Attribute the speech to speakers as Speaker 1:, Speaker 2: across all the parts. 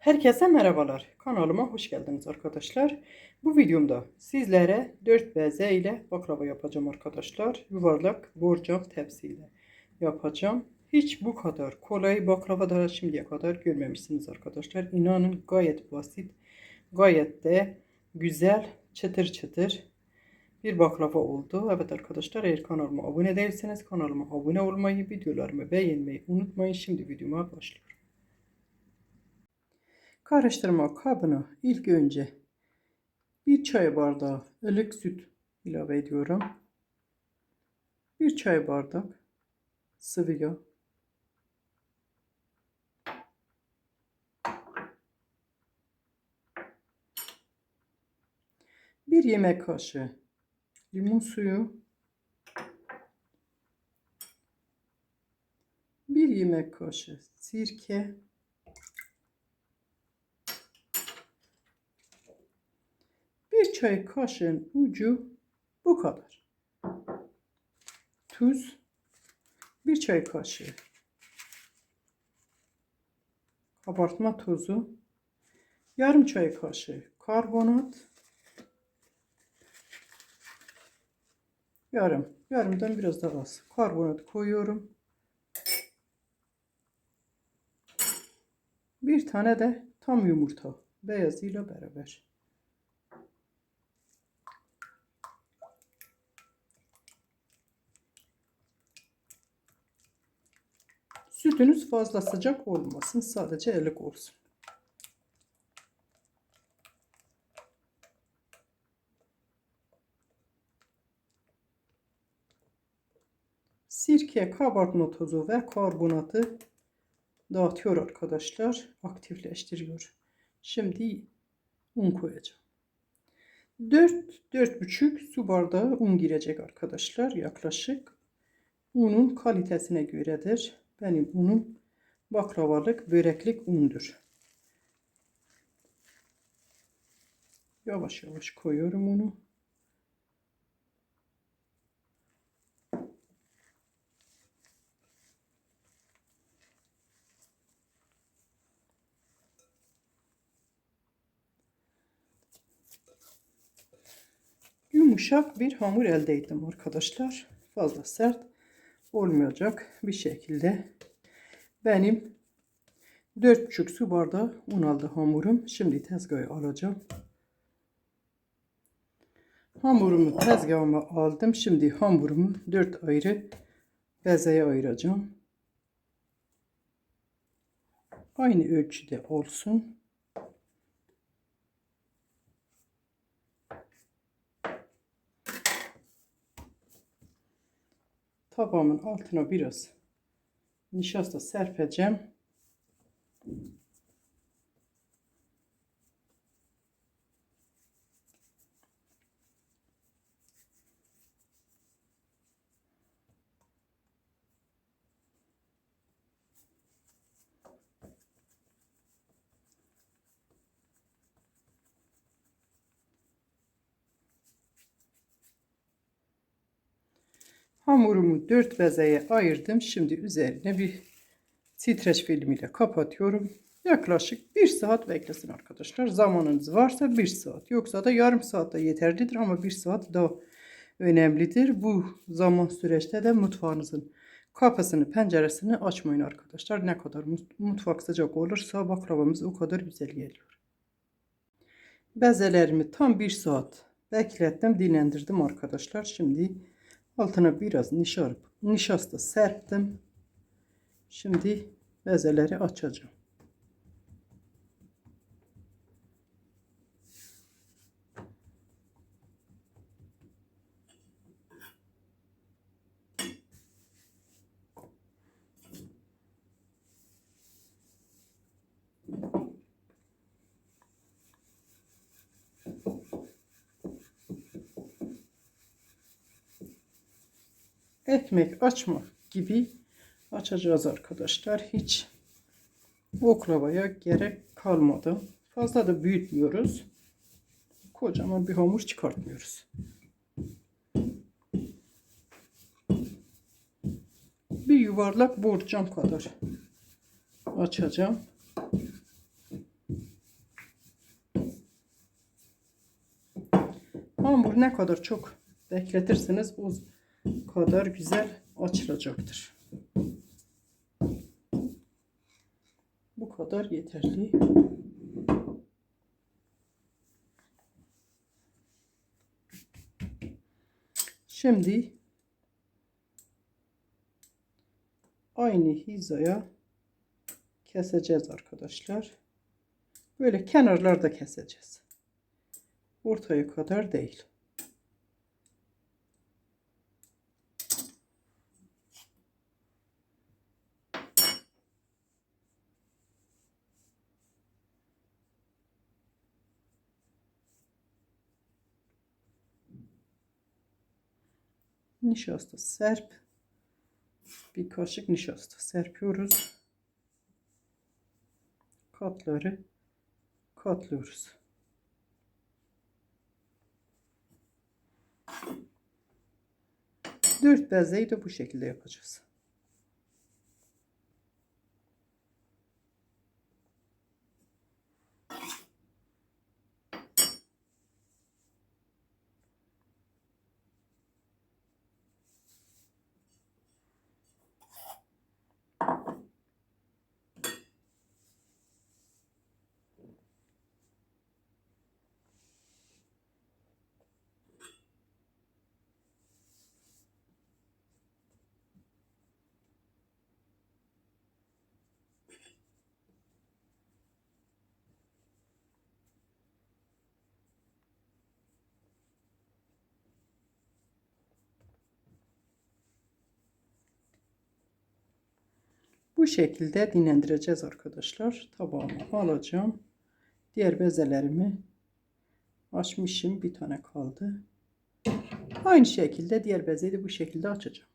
Speaker 1: Herkese merhabalar. Kanalıma hoş geldiniz arkadaşlar. Bu videomda sizlere 4 beze ile baklava yapacağım arkadaşlar. Yuvarlak borcam tepsiyle yapacağım. Hiç bu kadar kolay baklava daha şimdiye kadar görmemişsiniz arkadaşlar. İnanın gayet basit, gayet de güzel, çıtır çıtır bir baklava oldu. Evet arkadaşlar eğer kanalıma abone değilseniz kanalıma abone olmayı, videolarımı beğenmeyi unutmayın. Şimdi videoma başlıyorum. Karıştırma kabına ilk önce bir çay bardağı ılık süt ilave ediyorum. Bir çay bardak sıvı yağ. Bir yemek kaşığı limon suyu. Bir yemek kaşığı sirke. Bir çay kaşığın ucu bu kadar. Tuz. Bir çay kaşığı. Kabartma tozu. Yarım çay kaşığı karbonat. Yarım. Yarımdan biraz daha az. Karbonat koyuyorum. Bir tane de tam yumurta. Beyazıyla beraber. Sütünüz fazla sıcak olmasın. Sadece ılık olsun. Sirke, kabartma tozu ve karbonatı dağıtıyor arkadaşlar. Aktifleştiriyor. Şimdi un koyacağım. 4-4,5 su bardağı un girecek arkadaşlar. Yaklaşık unun kalitesine göredir. Benim unum baklavalık, böreklik undur. Yavaş yavaş koyuyorum unu. Yumuşak bir hamur elde ettim arkadaşlar. Fazla sert olmayacak bir şekilde benim 4,5 su bardağı un aldı hamurum. Şimdi tezgaha alacağım. Hamurumu tezgahıma aldım. Şimdi hamurumu 4 ayrı bezeye ayıracağım. Aynı ölçüde olsun. Tabağımın altına biraz nişasta serpeceğim. Hamurumu dört bezeye ayırdım. Şimdi üzerine bir streç filmiyle kapatıyorum. Yaklaşık bir saat beklesin arkadaşlar. Zamanınız varsa bir saat. Yoksa da yarım saat de yeterlidir ama bir saat daha önemlidir. Bu zaman süreçte de mutfağınızın kapısını, penceresini açmayın arkadaşlar. Ne kadar mutfak sıcak olursa baklavamız o kadar güzel geliyor. Bezelerimi tam bir saat beklettim, dinlendirdim arkadaşlar. Şimdi Altına biraz nişar, nişasta serptim. Şimdi bezeleri açacağım. ekmek açmak gibi açacağız arkadaşlar. Hiç oklavaya gerek kalmadı. Fazla da büyütmüyoruz. Kocaman bir hamur çıkartmıyoruz. Bir yuvarlak borcam kadar açacağım. Hamur ne kadar çok bekletirseniz o kadar güzel açılacaktır. Bu kadar yeterli. Şimdi aynı hizaya keseceğiz arkadaşlar. Böyle kenarlarda keseceğiz. Ortaya kadar değil. Nişasta serp. Bir kaşık nişasta serpiyoruz. Katları katlıyoruz. Dört bezeyi de bu şekilde yapacağız. Bu şekilde dinlendireceğiz arkadaşlar. Tabağıma alacağım. Diğer bezelerimi açmışım. Bir tane kaldı. Aynı şekilde diğer bezeyi de bu şekilde açacağım.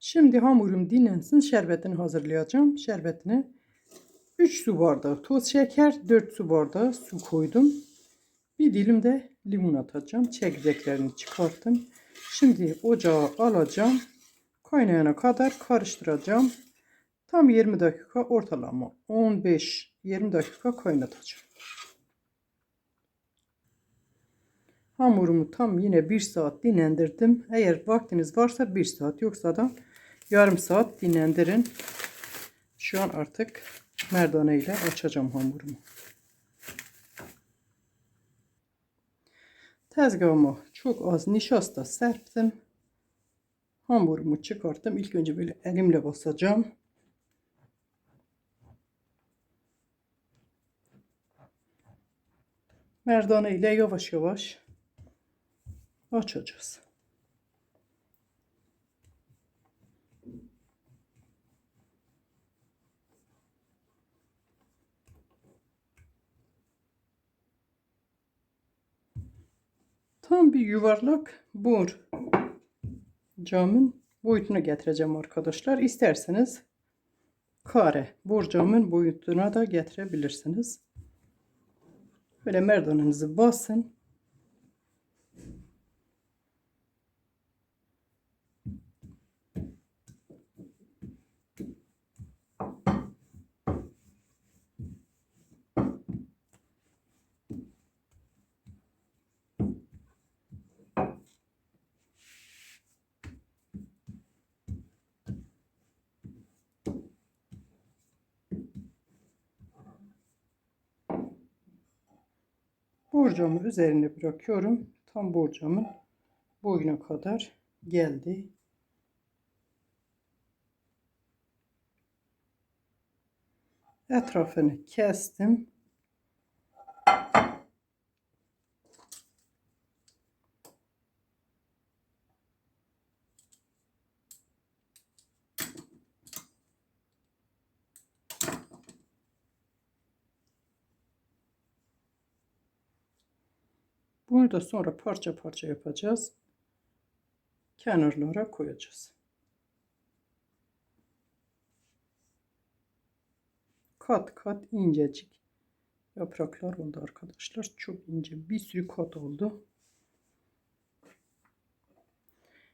Speaker 1: Şimdi hamurum dinlensin. Şerbetini hazırlayacağım. Şerbetini 3 su bardağı toz şeker, 4 su bardağı su koydum. Bir dilim de limon atacağım. Çekirdeklerini çıkarttım. Şimdi ocağa alacağım. Kaynayana kadar karıştıracağım. Tam 20 dakika ortalama 15-20 dakika kaynatacağım. Hamurumu tam yine 1 saat dinlendirdim. Eğer vaktiniz varsa 1 saat yoksa da yarım saat dinlendirin. Şu an artık merdane ile açacağım hamurumu. Tezgahıma çok az nişasta serptim. Hamurumu çıkarttım. İlk önce böyle elimle basacağım. Merdane ile yavaş yavaş açacağız. Tam bir yuvarlak bor camın boyutuna getireceğim arkadaşlar. İsterseniz kare borcamın boyutuna da getirebilirsiniz. Böyle merdanenizi basın. Borcamı üzerine bırakıyorum. Tam borcamın boyuna kadar geldi. Etrafını kestim. Bunu da sonra parça parça yapacağız. Kenarlara koyacağız. Kat kat incecik yapraklar oldu arkadaşlar. Çok ince bir sürü kat oldu.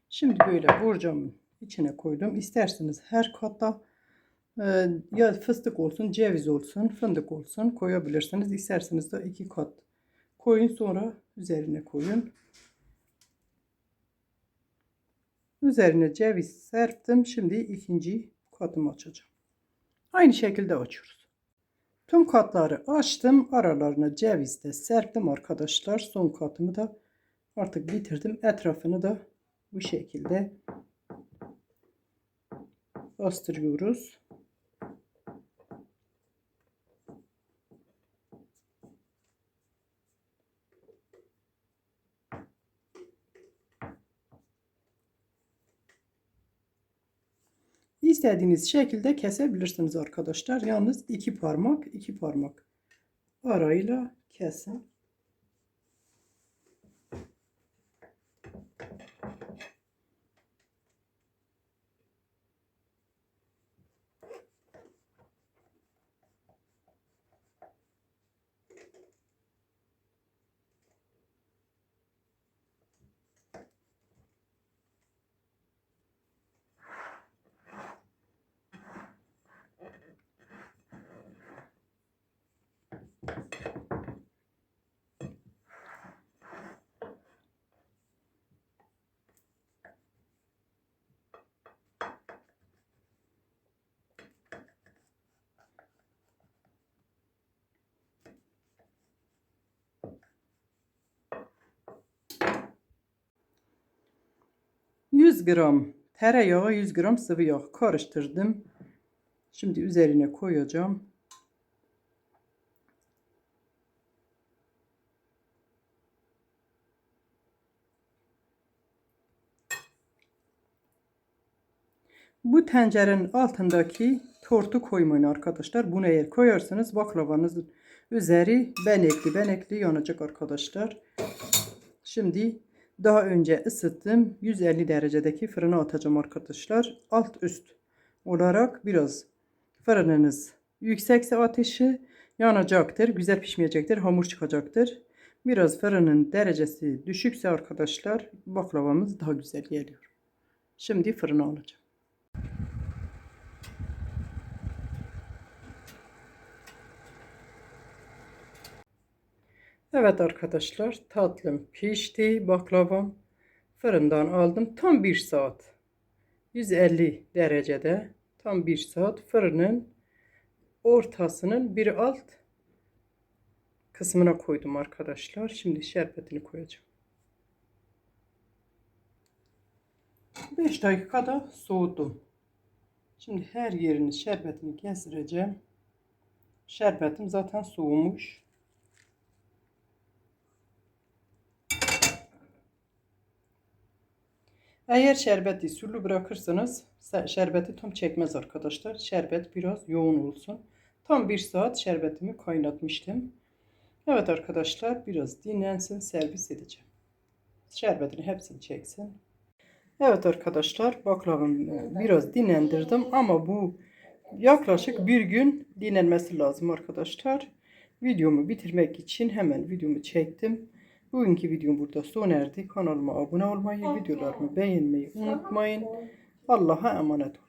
Speaker 1: Şimdi böyle borcamın içine koydum. İsterseniz her kata e, ya fıstık olsun, ceviz olsun, fındık olsun koyabilirsiniz. İsterseniz de iki kat koyun sonra üzerine koyun. Üzerine ceviz serptim. Şimdi ikinci katımı açacağım. Aynı şekilde açıyoruz. Tüm katları açtım. Aralarına ceviz de serptim arkadaşlar. Son katımı da artık bitirdim. Etrafını da bu şekilde bastırıyoruz. İstediğiniz şekilde kesebilirsiniz arkadaşlar. Yalnız iki parmak, iki parmak arayla kesin. ...100 gram tereyağı, 100 gram sıvı yağ karıştırdım. Şimdi üzerine koyacağım. Bu tencerenin altındaki tortu koymayın arkadaşlar. Bunu eğer koyarsanız baklavanızın üzeri benekli benekli yanacak arkadaşlar. Şimdi daha önce ısıttım. 150 derecedeki fırına atacağım arkadaşlar. Alt üst olarak biraz fırınınız yüksekse ateşi yanacaktır. Güzel pişmeyecektir. Hamur çıkacaktır. Biraz fırının derecesi düşükse arkadaşlar baklavamız daha güzel geliyor. Şimdi fırına alacağım. Evet arkadaşlar tatlım pişti. Baklavam fırından aldım. Tam bir saat. 150 derecede tam bir saat fırının ortasının bir alt kısmına koydum arkadaşlar. Şimdi şerbetini koyacağım. 5 dakikada soğudum. Şimdi her yerini şerbetini gezdireceğim. Şerbetim zaten soğumuş. Eğer şerbeti sulu bırakırsanız şerbeti tam çekmez arkadaşlar. Şerbet biraz yoğun olsun. Tam bir saat şerbetimi kaynatmıştım. Evet arkadaşlar biraz dinlensin servis edeceğim. Şerbetini hepsini çeksin. Evet arkadaşlar baklavamı biraz dinlendirdim ama bu yaklaşık bir gün dinlenmesi lazım arkadaşlar. Videomu bitirmek için hemen videomu çektim. Bugünkü videom burada sona erdi. Kanalıma abone olmayı, videolarımı beğenmeyi unutmayın. Allah'a emanet olun.